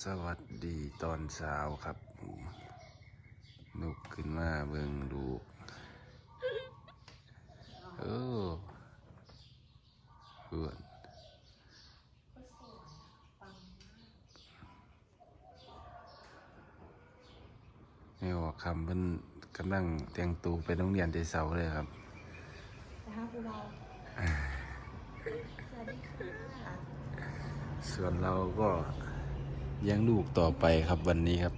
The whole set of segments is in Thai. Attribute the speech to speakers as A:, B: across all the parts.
A: สวัสดีตอนเช้าครับลุกขึ้นมาเบิ่งดูกเออเพื่อนไม่ออกคำเพิ่นกำลังแต่งตัวไปโรงเรียนแต่เช้าเลยครับ
B: นะคะครูเราสวัสดีค่ะ
A: ส่วนเราก็ เลี้ยังลูกต่อไปครับวันนี้ครับ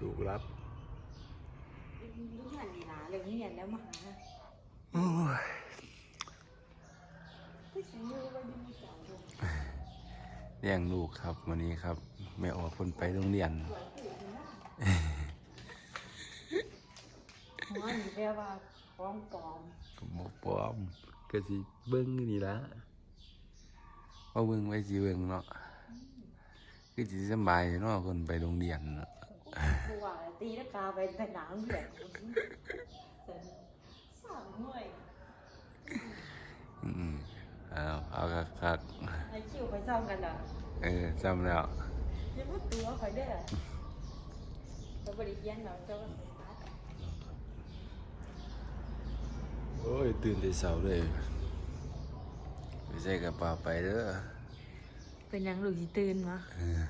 A: ลูกรับ
B: ลูกหันดีนะเลยนี่เรียนแล้วมาหา
A: โอ้ย
B: ผู้ชายอยู่ว่าดีมีเจ้าดง
A: เลี้ยงลูกครับวันนี้ครับ ไม่ออกคนไปโรงเรียน
B: สวยผู้หญิงนะหัวหนีแปลว่าปลอมปลอม
A: ก็บปลอมก็สิเบิ้งนี่ละว่าเบิ้งไว้สิเบิ้งเนาะ คือสิสำบายเนาะคนไปโรงเรียนเนาะ
B: ครูว่าตีนักกาไปแต่หนังเหยียดเสร็จสามหน่วย
A: อืมเอาเอาคักคัก
B: ไอคิวไปซ่อมกันอะ
A: ๆเออจำแล้ว
B: ยังพูดตัวคอยได้อจะบริเคียนเราจะว่าไปตัด
A: โอ้ยตื่นแต่เช้าเลยไปใส่กระเป๋าไปเด้อ
B: เป็นยังหลุยตื่นมา
A: เออ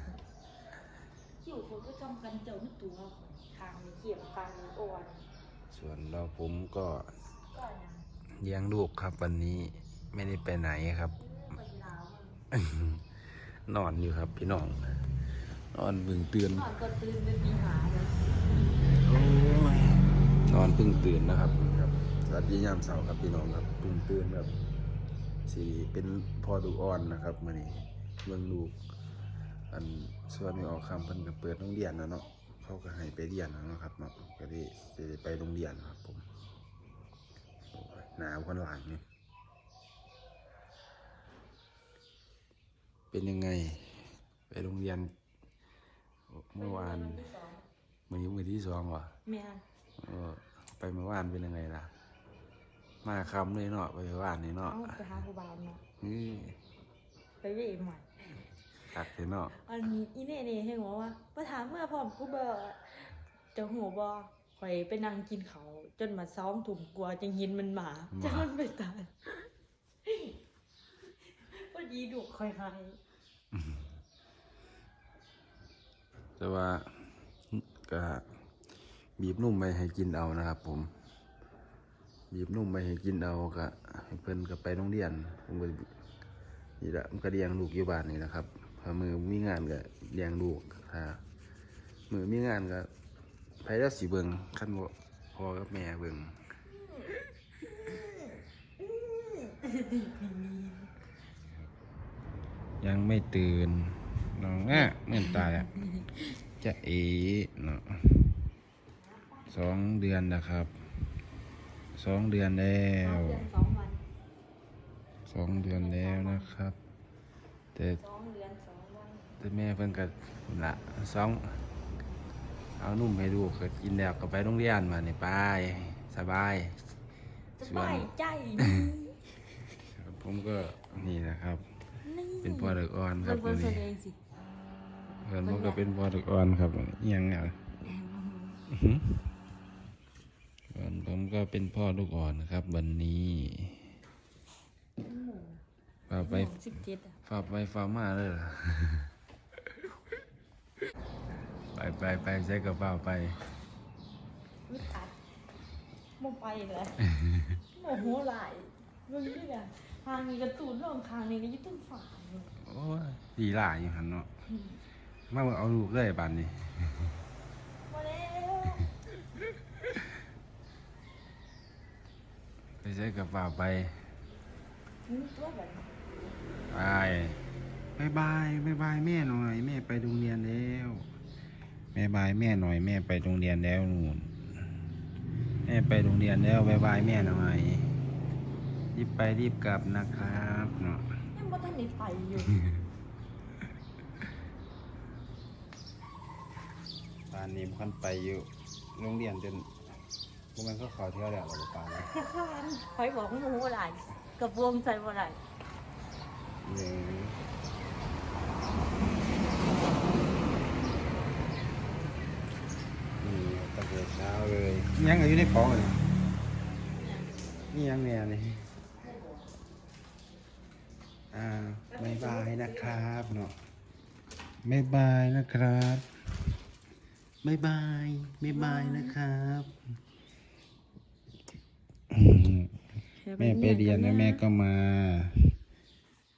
B: คิวเขาก็จ้องกันเจ้าไม่ตัวทางนี้เขียมทางนี้อ่อน
A: ส่วนเราผมก็
B: ก็ยัง
A: เลี้ยงลูกครับวันนี้ไม่ได้ไปไหนครับ
B: ไปลาว
A: นอนอยู่ครับพี่น้องนอนเพิ่งตื่น
B: นอนก็ตื่นเป็นปีหาเลย
A: โอ้ยนอนเพิ่งตื่นนะครับครับสวัสดียามเสาร์ครับพี่น้องครับเพิ่งตื่นแบบสีเป็นพ่อดูกอ่อนนะครับมื่อนี้ เบิ่งลูก อันส่วนไม่ออกคำเพิ่นก็เปิดโรงเรียนนะเนาะเขาก็ให้ไปเรียนนะเนาะครับเนาะก็ได้จะได้ไปโรงเรียนครับผมโอ้ยหนาวคนหลังนี่เป็นยังไง ไปโรงเรียนเมื่อวาน
B: ที่สอง
A: มือนี้มือที่สองวะ
B: แม่น
A: เออไปเมื่อวานเป็นยังไงล่ะ มาคำเลยเนาะไปเมื่อวานนี่เนาะ
B: เอาไปหาครูบาลเนาะ
A: นี่
B: ไปเวใหม่
A: ตักเลยเนาะ
B: อันอีเน่เน่ให้หัวว่าประถามเมื่อพร้อมกูเบอร์จะหัวบอข่อยไปนั่งกินเขาวจนมาซ้อมถุ่มกลัวจังหินมันหมาจะมันไปตายพอดีดุคอยใคร
A: แต่ว่าก็บีบนุ่มไปให้กินเอานะครับ ผม บีบนุ่มไปให้กินเอาก็ให้เพิ่นก็ไปโรงเรียนผมก็นี่แหละมันก็เลี้ยงลูกอยู่บ้านนี่นะครับ ถ้ามือมีงานก็เลี้ยงลูกถ้ามือมีงานก็ไปแล้วสิเบิงขั้นบ่พ่อกับแม่เบิงยังไม่ตื่นน้องอะเหมือนตายอะจะเอ๋เนาะสองเดือนนะครับสองเดือนแล้ว
B: เดือนสองวัน
A: สองเดือนแล้วนะครับ แต่ แต่แม่เพิ่นก็ละสองเอานุ่มให้ดูก็กินแล้วก็ไปโรงเรียนมาเนี่ยไปสบาย
B: สบายใจ
A: ครับผมก็นี่นะครับ
B: นี่
A: เป็นพ่อเด็กอ่อนครับ
B: เพิ่น
A: ตัว
B: แส
A: นี้
B: ดงสิ
A: เพิ่นผมก็เป็นพ่อเด็กอ่อนครับอิหยังเนี่ยอื้อหือส่วนผมก็เป็นพ่อลูกอ่อนนะครับ วันนี้ฝากไป
B: สิบเจ็ดอะ
A: ฝากไปฝากมาเลยเหรอ ไปไปไปใช้กระเป๋าไป
B: วิตัดโมไปเลยโมโหหลายมึงนี่แหละทางนี้กระตูนร่องทางนี้ก็อยิ่ต้นฝาเลย
A: โอ้ยดีหลายอยู่หันเนาะมาเบิ่งเอาลูกเลยบัดนี้
B: มาแล้ว
A: ไปใช้กระเป๋าไป
B: มึงตัวแบบ
A: ไปบายบายบายบายแม่หน่อยแม่ไปโรงเรียนแล้ว บายบายแม่หน่อยแม่ไปโรงเรียนแล้วนู่นแม่ไปโรงเรียนแล้วบายบายแม่หน่อยรีบไปรีบกลับนะครับเนาะ
B: ยังบ่ทันได้ไปอยู่
A: ป่านนี้พันไปอยู่โรงเรียนจนพวกมันก็ขอเที่ยวแล้วหรือเปล่านะ
B: แค่ข้านคอยบอกโมโหหลายกระบวงใส่บ่ได้
A: หนึ่ง ยังอยู่ในของเลยนี่ยังเนี่ยนี่อ่าบายบายนะครับเนาะบายบายนะครับบายบายบายบายนะครับอืมแม่ไปเรียนแล้วแม่ก็มา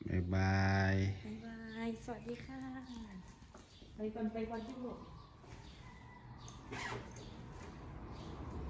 A: บายบาย
B: บ๊ายบายสวัสดีค่ะ ไปก่อนไปก่อนที่ลูก